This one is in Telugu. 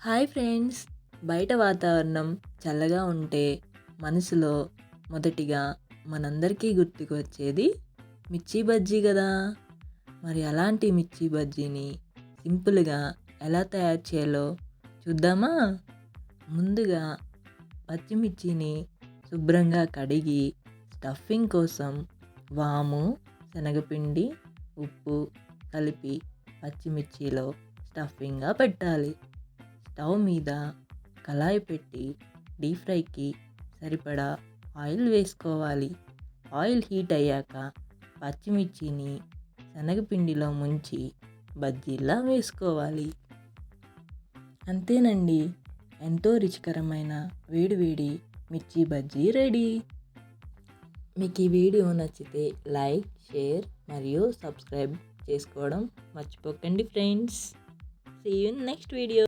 Hi friends. బయట వాతావరణం చల్లగా ఉంటే మనసులో మొదటిగా మనందరికీ గుర్తుకు వచ్చేది మిర్చి బజ్జీ కదా. మరి అలాంటి మిర్చి బజ్జీని సింపుల్గా ఎలా తయారు చేయాలో చూద్దామా? ముందుగా పచ్చిమిర్చిని శుభ్రంగా కడిగి స్టఫింగ్ కోసం వాము శనగపిండి ఉప్పు కలిపి పచ్చిమిర్చిలో స్టఫింగ్గా పెట్టాలి. స్టవ్ మీద కళాయి పెట్టి డీప్ ఫ్రైకి సరిపడా ఆయిల్ వేసుకోవాలి. ఆయిల్ హీట్ అయ్యాక పచ్చిమిర్చిని శనగపిండిలో ముంచి బజ్జీలా వేసుకోవాలి. అంతేనండి. ఎంతో రుచికరమైన వేడివేడి మిర్చి బజ్జీ రెడీ. మీకు ఈ వీడియో నచ్చితే లైక్ షేర్ మరియు సబ్స్క్రైబ్ చేసుకోవడం మర్చిపోకండి friends. See you next video